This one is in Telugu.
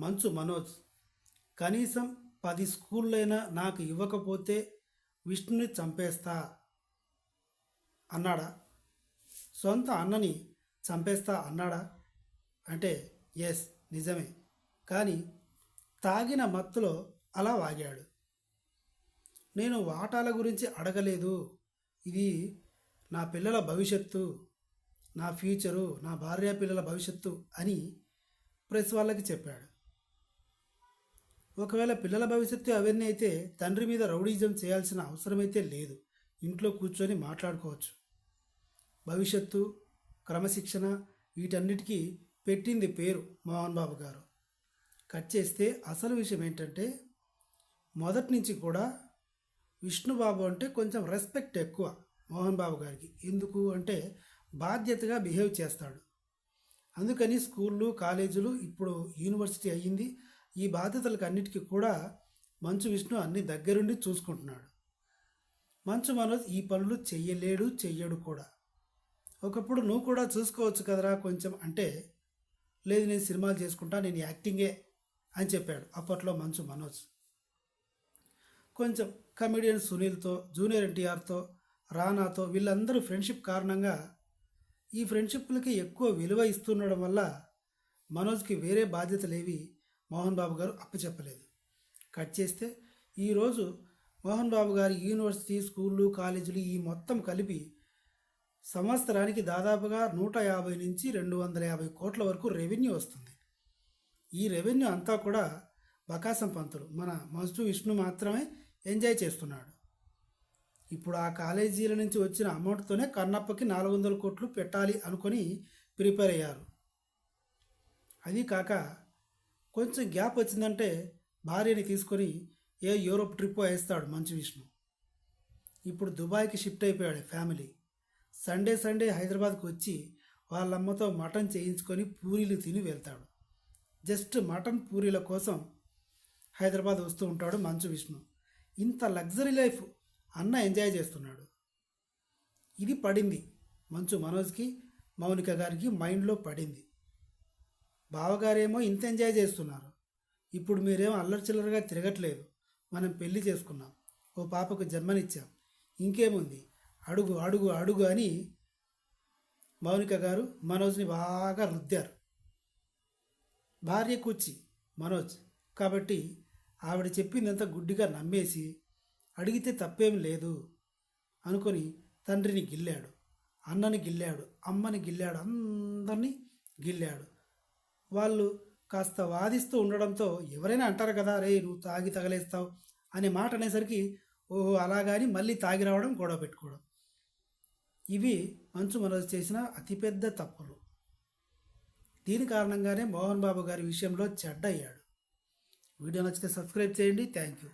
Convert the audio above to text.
మంచు మనోజ్. కనీసం పది స్కూళ్ళైనా నాకు ఇవ్వకపోతే విష్ణుని చంపేస్తా అన్నాడా? సొంత అన్నని చంపేస్తా అన్నాడా? అంటే ఎస్ నిజమే. కానీ తాగిన మత్తులో అలా వాగాడు. నేను వాటాల గురించి అడగలేదు. ఇది నా పిల్లల భవిష్యత్తు నా ఫ్యూచరు నా భార్య పిల్లల భవిష్యత్తు అని ప్రెస్ వాళ్ళకి చెప్పాడు. ఒకవేళ పిల్లల భవిష్యత్తు అవన్నీ అయితే తండ్రి మీద రౌడీజం చేయాల్సిన అవసరమైతే లేదు. ఇంట్లో కూర్చొని మాట్లాడుకోవచ్చు. భవిష్యత్తు క్రమశిక్షణ వీటన్నిటికీ పెట్టింది పేరు మోహన్ బాబు గారు. కట్ చేస్తే అసలు విషయం ఏంటంటే మొదటి నుంచి కూడా విష్ణుబాబు అంటే కొంచెం రెస్పెక్ట్ ఎక్కువ మోహన్ బాబు గారికి. ఎందుకు అంటే బాధ్యతగా బిహేవ్ చేస్తాడు. అందుకని స్కూళ్ళు కాలేజీలు ఇప్పుడు యూనివర్సిటీ అయ్యింది. ఈ బాధ్యతలకు అన్నిటికీ కూడా మంచు విష్ణు అన్ని దగ్గరుండి చూసుకుంటున్నాడు. మంచు మనోజ్ ఈ పనులు చెయ్యలేడు చెయ్యడు కూడా. ఒకప్పుడు నువ్వు కూడా చూసుకోవచ్చు కదరా కొంచెం అంటే లేదు నేను సినిమాలు చేసుకుంటా నేను యాక్టింగే అని చెప్పాడు అప్పట్లో మంచు మనోజ్. కొంచెం కమెడియన్ సునీల్తో జూనియర్ ఎన్టీఆర్తో రానాతో వీళ్ళందరూ ఫ్రెండ్షిప్ కారణంగా ఈ ఫ్రెండ్షిప్లకి ఎక్కువ విలువ ఇస్తుండడం వల్ల మనోజ్కి వేరే బాధ్యతలేవి మోహన్ బాబు గారు అప్పచెప్పలేదు కట్ చేస్తే ఈరోజు మోహన్ బాబు గారి యూనివర్సిటీ స్కూళ్ళు కాలేజీలు ఈ మొత్తం కలిపి సంవత్సరానికి దాదాపుగా నూట యాభై నుంచి రెండు వందల యాభై కోట్ల వరకు రెవెన్యూ వస్తుంది. ఈ రెవెన్యూ అంతా కూడా బకాసం పంతులు మన మజు విష్ణు మాత్రమే ఎంజాయ్ చేస్తున్నాడు. ఇప్పుడు ఆ కాలేజీల నుంచి వచ్చిన అమౌంట్తోనే కన్నప్పకి నాలుగు వందల కోట్లు పెట్టాలి అనుకొని ప్రిపేర్ అయ్యారు. అది కాక కొంచెం గ్యాప్ వచ్చిందంటే భార్యని తీసుకొని ఏ యూరోప్ ట్రిప్ వేస్తాడు మంచు విష్ణు. ఇప్పుడు దుబాయ్కి షిఫ్ట్ అయిపోయాడు ఫ్యామిలీ. సండే సండే హైదరాబాద్కి వచ్చి వాళ్ళమ్మతో మటన్ చేయించుకొని పూరీలు తిని వెళ్తాడు. జస్ట్ మటన్ పూరీల కోసం హైదరాబాద్ వస్తూ ఉంటాడు మంచు విష్ణు. ఇంత లగ్జరీ లైఫ్ అన్న ఎంజాయ్ చేస్తున్నాడు. ఇది పడింది. మంచు మనోజ్కి మౌనిక గారికి మైండ్లో పడింది. బావగారేమో ఇంత ఎంజాయ్ చేస్తున్నారు. ఇప్పుడు మీరేమో అల్లరి చిల్లరగా తిరగట్లేదు. మనం పెళ్ళి చేసుకున్నాం. ఓ పాపకు జన్మనిచ్చాం. ఇంకేముంది? అడుగు అడుగు అడుగు అని మౌనిక గారు మనోజ్ని బాగా రుద్దారు. భార్య కూర్చి మనోజ్. కాబట్టి ఆవిడ చెప్పిందంతా గుడ్డిగా నమ్మేసి అడిగితే తప్పేం లేదు అనుకొని తండ్రిని గిల్లాడు. అన్నని గిల్లాడు. అమ్మని గిల్లాడు. అందరినీ గిల్లాడు. వాళ్ళు కాస్త వాదిస్తూ ఉండడంతో ఎవరైనా అంటారు కదా రే నువ్వు తాగి తగలేస్తావు అనే మాట అనేసరికి ఓహో అలాగాని మళ్ళీ తాగి రావడం గొడవ పెట్టుకోవడం. ఇవి మంచు మనోజ్ చేసిన అతిపెద్ద తప్పులు. దీని కారణంగానే మోహన్ బాబు గారి విషయంలో చెడ్డ అయ్యాడు వీడియో నచ్చితే సబ్స్క్రైబ్ చేయండి. Thank you.